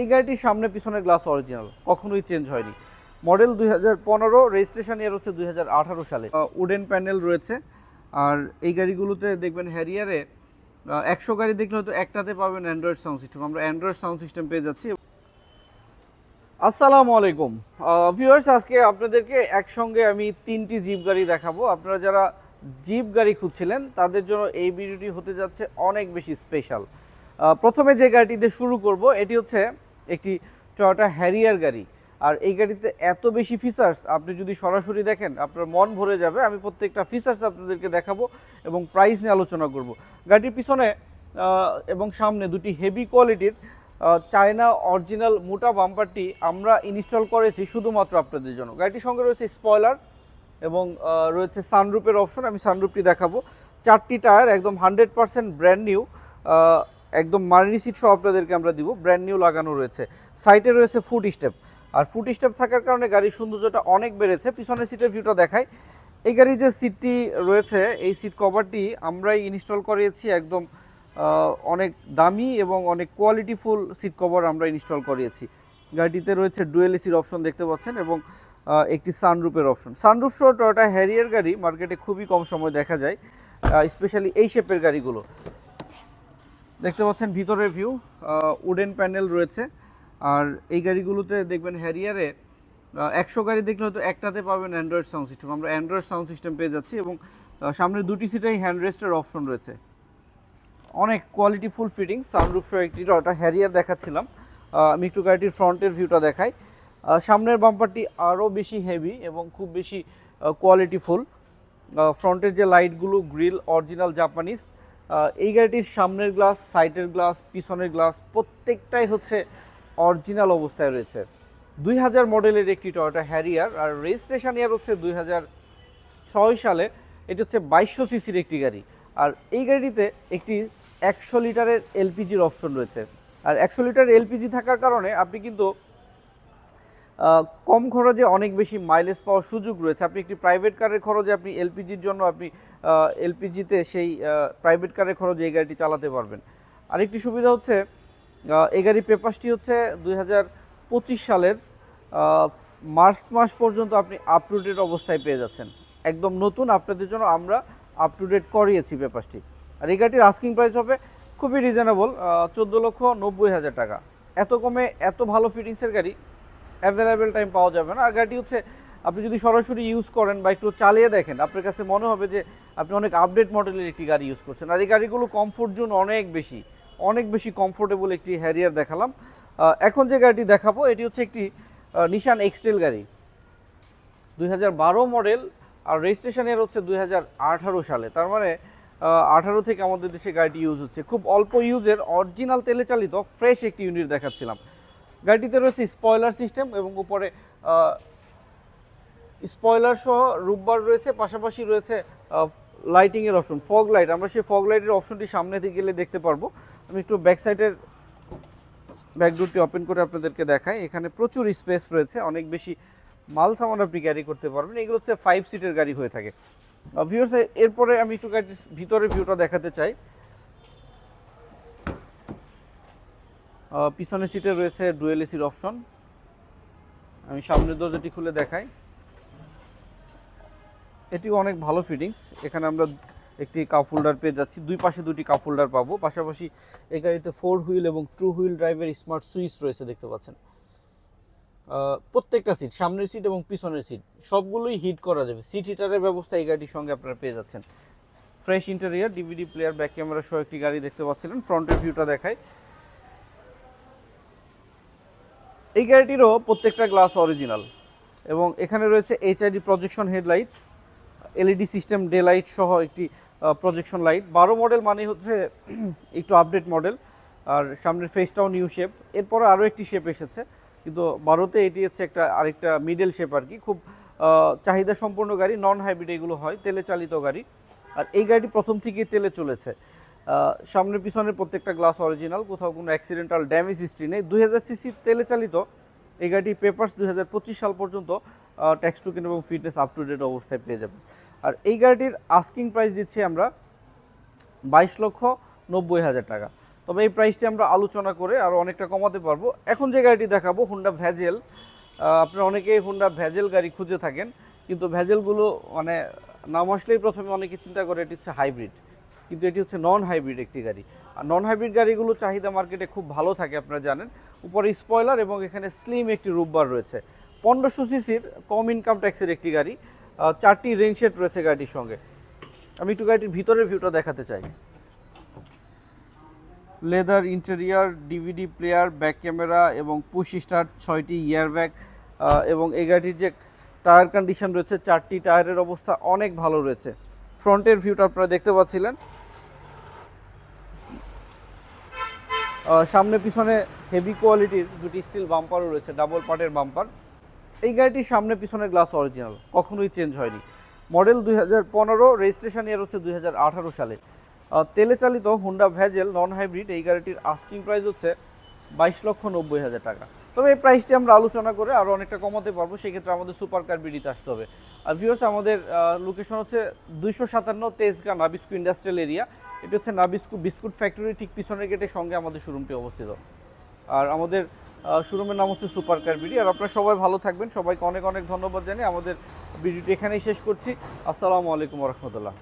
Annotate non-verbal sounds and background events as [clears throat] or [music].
এই গাড়িটির সামনে পিছনের গ্লাস অরিজিনাল কখনোই চেঞ্জ হয়নি। মডেল দুই হাজার পনেরো রেজিস্ট্রেশন ইয়ার হচ্ছে দুই হাজার আঠারো সালে। উডেন প্যানেল রয়েছে। আর এই গাড়িগুলোতে দেখবেন হ্যারিয়ারে একশো গাড়ি দেখলে হয়তো একটাতে পাবেন অ্যান্ড্রয়েড সাউন্ড সিস্টেম আমরা অ্যান্ড্রয়েড সাউন্ড সিস্টেম পেয়ে যাচ্ছি। আসসালামু আলাইকুম। ভিউয়ার্স আজকে আপনাদেরকে একসঙ্গে আমি তিনটি জিপ গাড়ি দেখাবো। আপনারা যারা জিপ গাড়ি খুঁজছিলেন, তাদের জন্য এই ভিডিওটি হতে যাচ্ছে অনেক বেশি স্পেশাল প্রথমে যে গাড়িটি শুরু করব, এটি হচ্ছে একটি টয়োটা হ্যারিয়ার গাড়ি। আর এই গাড়িতে এত বেশি ফিচার্স আপনি যদি সরাসরি দেখেন, আপনার মন ভরে যাবে। আমি প্রত্যেকটা ফিচার্স আপনাদেরকে দেখাবো এবং প্রাইস নিয়ে আলোচনা করব। গাড়িটির পিছনে এবং সামনে দুটি হেভি কোয়ালিটির চায়না অরিজিনাল মোটা বাম্পারটি আমরা ইনস্টল করেছি শুধুমাত্র আপনাদের জন্য। গাড়িটির সঙ্গে রয়েছে স্পয়লার এবং রয়েছে সানরুপের অপশন আমি সানরুপটি দেখাবো। চারটি টায়ার একদম হান্ড্রেড পার্সেন্ট ব্র্যান্ড নিউ একদম মার্নি সিট সহ আপনাদেরকে আমরা দিব। ব্র্যান্ড নিউ লাগানো রয়েছে। সাইটে রয়েছে ফুট স্টেপ আর ফুট স্টেপ থাকার কারণে গাড়ির সৌন্দর্যটা অনেক বেড়েছে। পিছনের সিটের ভিউটা দেখাই। এই গাড়ির যে সিটটি রয়েছে, এই সিট কভারটি আমরাই ইনস্টল করিয়েছি। একদম অনেক দামি এবং অনেক কোয়ালিটিফুল সিট কভার আমরা ইনস্টল করিয়েছি। গাড়িটিতে রয়েছে ডুয়েল এসির অপশন দেখতে পাচ্ছেন এবং একটি সানরুপের অপশন সানরুফ সহ টয়োটা হ্যারিয়ার গাড়ি মার্কেটে খুবই কম সময় দেখা যায় স্পেশালি এই শেপের গাড়িগুলো। দেখতে পাচ্ছেন ভিতরের ভিউ উডেন প্যানেল রয়েছে। আর এই গাড়িগুলোতে দেখবেন হ্যারিয়ারে একশো গাড়ি দেখলে হয়তো একটাতে পাবেন অ্যান্ড্রয়েড সাউন্ড সিস্টেম আমরা অ্যান্ড্রয়েড সাউন্ড সিস্টেম পেয়ে যাচ্ছি এবং সামনে দুটি সিটেই হ্যান্ড রেস্টের অপশন রয়েছে। অনেক কোয়ালিটিফুল ফিটিং সানরুফ সহ একটি ওটা হ্যারিয়ার দেখাচ্ছিলাম। আমি একটু গাড়িটির ফ্রন্টের ভিউটা দেখাই। সামনের বাম্পারটি আরও বেশি হেভি এবং খুব বেশি কোয়ালিটিফুল ফ্রন্টের যে লাইটগুলো গ্রিল অরিজিনাল জাপানিজ এই গাড়িটির সামনের গ্লাস, সাইডের গ্লাস, পিছনের গ্লাস, প্রত্যেকটাই হচ্ছে অরিজিনাল অবস্থায় রয়েছে। দুই হাজার মডেলের একটি টয়োটা হ্যারিয়ার আর রেজিস্ট্রেশন ইয়ার হচ্ছে দুই হাজার ছয় সালে। এটি হচ্ছে বাইশশো সিসির একটি গাড়ি। আর এই গাড়িটিতে একটি একশো লিটারের এলপিজির অপশন রয়েছে। আর একশো লিটার এলপিজি থাকার কারণে আপনি কিন্তু কম খরচে অনেক বেশি মাইলেজ পাওয়ার সুযোগ রয়েছে। আপনি একটি প্রাইভেট কারের খরচে আপনি এলপিজির জন্য আপনি এলপিজিতে সেই প্রাইভেট কারের খরচে এই গাড়িটি চালাতে পারবেন। আরেকটি সুবিধা হচ্ছে এই গাড়ির পেপারসটি হচ্ছে দু হাজার পঁচিশ সালের মার্চ মাস পর্যন্ত আপনি আপ টু ডেট অবস্থায় পেয়ে যাচ্ছেন। একদম নতুন আপনাদের জন্য আমরা আপ টু ডেট করিয়েছি পেপারসটি আর এই গাড়িটির আস্কিং প্রাইস হবে খুবই রিজনেবল চোদ্দ লক্ষ নব্বই হাজার টাকা। এত কমে এত ভালো ফিটিংসের গাড়ি অ্যাভেলেবেল টাইম পাওয়া যাবে না। আর গাড়িটি হচ্ছে আপনি যদি সরাসরি ইউজ করেন বা একটু চালিয়ে দেখেন, আপনার কাছে মনে হবে যে আপনি অনেক আপডেট মডেলের একটি গাড়ি ইউজ করছেন। আর এই গাড়িগুলো কমফোর্ট জোন অনেক বেশি অনেক বেশি কমফোর্টেবল একটি হ্যারিয়ার দেখালাম। এখন যে গাড়িটি দেখাবো, এটি হচ্ছে একটি নিশান এক্সটেল গাড়ি। দুই হাজার বারো মডেল আর রেজিস্ট্রেশন এর হচ্ছে দুই হাজার আঠারো সালে। তার মানে আঠারো থেকে আমাদের দেশে গাড়িটি ইউজ হচ্ছে। খুব অল্প ইউজের অরিজিনাল তেলে চালিত ফ্রেশ একটি ইউনিট দেখাচ্ছিলাম। গাড়িটিতে রয়েছে স্পয়লার সিস্টেম এবং উপরে স্পয়লার সহ রূপবার রয়েছে, পাশাপাশি রয়েছে লাইটিংয়ের অপশন ফগ লাইট আমরা সেই ফগ লাইটের অপশনটি সামনে থেকে গেলে দেখতে পারব। আমি একটু ব্যাক সাইডের ব্যাকডোরটি ওপেন করে আপনাদেরকে দেখাই। এখানে প্রচুর স্পেস রয়েছে, অনেক বেশি মাল সামান আপনি ক্যারি করতে পারবেন। এগুলো হচ্ছে ফাইভ সিটের গাড়ি হয়ে থাকে। ভিউর্স এরপরে আমি একটু গাড়ির ভিতরের ভিউটা দেখাতে চাই। পিছনের সিটে রয়েছে ডুয়েল এসির অপশন আমি সামনের দরজাটি খুলে দেখাই। এটিও অনেক ভালো ফিটিংস এখানে আমরা একটি কাপ হোল্ডার পেয়ে যাচ্ছি। দুই পাশে দুটি কাপ হোল্ডার পাবো। পাশাপাশি এই গাড়িতে ফোর হুইল এবং ট্রু হুইল ড্রাইভের স্মার্ট সুইচ রয়েছে দেখতে পাচ্ছেন। প্রত্যেকটা সিট সামনের সিট এবং পিছনের সিট সবগুলোই হিট করা যাবে। সিট হিটারের ব্যবস্থা এই গাড়িটির সঙ্গে আপনারা পেয়ে যাচ্ছেন। Fresh interior DVD player back camera সহ একটি গাড়ি দেখতে পাচ্ছিলেন। ফ্রন্টের ভিউটা দেখায় এই গাড়িটিরও প্রত্যেকটা গ্লাস অরিজিনাল এবং এখানে রয়েছে HID projection headlight LED system day light সহ একটি প্রজেকশন লাইট বারো মডেল মানে হচ্ছে [clears throat] একটু আপডেট মডেল আর সামনের ফেসটাও নিউ শেপ এরপরে আরও একটি শেপ এসেছে। কিন্তু বারোতে এটি হচ্ছে একটা আরেকটা মিডল শেপ আর কি। খুব চাহিদা সম্পন্ন গাড়ি নন হাইব্রিড এগুলো হয়, তেলে চালিত গাড়ি। আর এই গাড়িটি প্রথম থেকেই তেলে চলেছে। সামনের পিছনের প্রত্যেকটা গ্লাস অরিজিনাল কোথাও কোনো অ্যাক্সিডেন্টাল ড্যামেজ হিস্ট্রি নেই। দুই হাজার সিসি তেলে চালিত এই গাড়িটি পেপার্স দুই হাজার পঁচিশ সাল পর্যন্ত ট্যাক্স টোকেন এবং ফিটনেস আপ টু ডেট অবস্থায় পেয়ে যাবেন। আর এই গাড়িটির আস্কিং প্রাইস দিচ্ছি আমরা বাইশ লক্ষ নব্বই হাজার টাকা। তবে এই প্রাইসটি আমরা আলোচনা করে আরও অনেকটা কমাতে পারব। এখন যে গাড়িটি দেখাবো হুন্ডা ভ্যাজেল আপনারা অনেকেই হুন্ডা ভ্যাজেল গাড়ি খুঁজে থাকেন, কিন্তু ভ্যাজেলগুলো মানে নাম আসলেই প্রথমে অনেকে চিন্তা করে, এটি হচ্ছে হাইব্রিড কিন্তু এটি হচ্ছে নন হাইব্রিড একটি গাড়ি। আর নন হাইব্রিড গাড়িগুলো চাহিদা মার্কেটে খুব ভালো থাকে, আপনারা জানেন। উপরে স্পয়লার এবং এখানে স্লিম একটি রূপবার রয়েছে। পনেরোশো সিসির কম ইনকাম ট্যাক্সের একটি গাড়ি চারটি সেট রয়েছে গাড়িটির সঙ্গে। আমি একটু গাড়িটির ভিতরের ভিউটা দেখাতে চাই। Leather interior DVD player back camera এবং পুশ স্টার্ট ছয়টি ইয়ার ব্যাগ এবং এই গাড়িটির যে টায়ার কন্ডিশন রয়েছে, চারটি টায়ারের অবস্থা অনেক ভালো রয়েছে। ফ্রন্টের ভিউটা আপনারা দেখতে পাচ্ছিলেন। সামনে পিছনে হেভি কোয়ালিটির দুটি স্টিল বাম্পারও রয়েছে ডাবল পার্টের বাম্পার এই গাড়িটির সামনে পিছনে গ্লাস অরিজিনাল কখনোই চেঞ্জ হয়নি। মডেল দুই হাজার পনেরো রেজিস্ট্রেশন ইয়ার হচ্ছে দুই হাজার আঠারো সালে। তেলে চালিত হুন্ডা ভ্যাজেল নন হাইব্রিড এই গাড়িটির আস্কিং প্রাইস হচ্ছে বাইশ লক্ষ নব্বই হাজার টাকা। তবে এই প্রাইসটি আমরা আলোচনা করে আরও অনেকটা কমাতে পারব, সেক্ষেত্রে আমাদের সুপার কার বিডিতে আসতে হবে। আর ভিউর্স আমাদের লোকেশন হচ্ছে দুইশো সাতান্ন তেজগাঁ নাবিস্কু ইন্ডাস্ট্রিয়াল এরিয়া এটি হচ্ছে নাবিস্কু বিস্কুট ফ্যাক্টরি ঠিক পিছনের গেটের সঙ্গে আমাদের শোরুমটি অবস্থিত। আর আমাদের শোরুমের নাম হচ্ছে সুপার কার বিডি আর আপনারা সবাই ভালো থাকবেন। সবাইকে অনেক অনেক ধন্যবাদ জানিয়ে আমাদের ভিডিওটি এখানেই শেষ করছি। আসসালামু আলাইকুম রহমতুল্লাহ।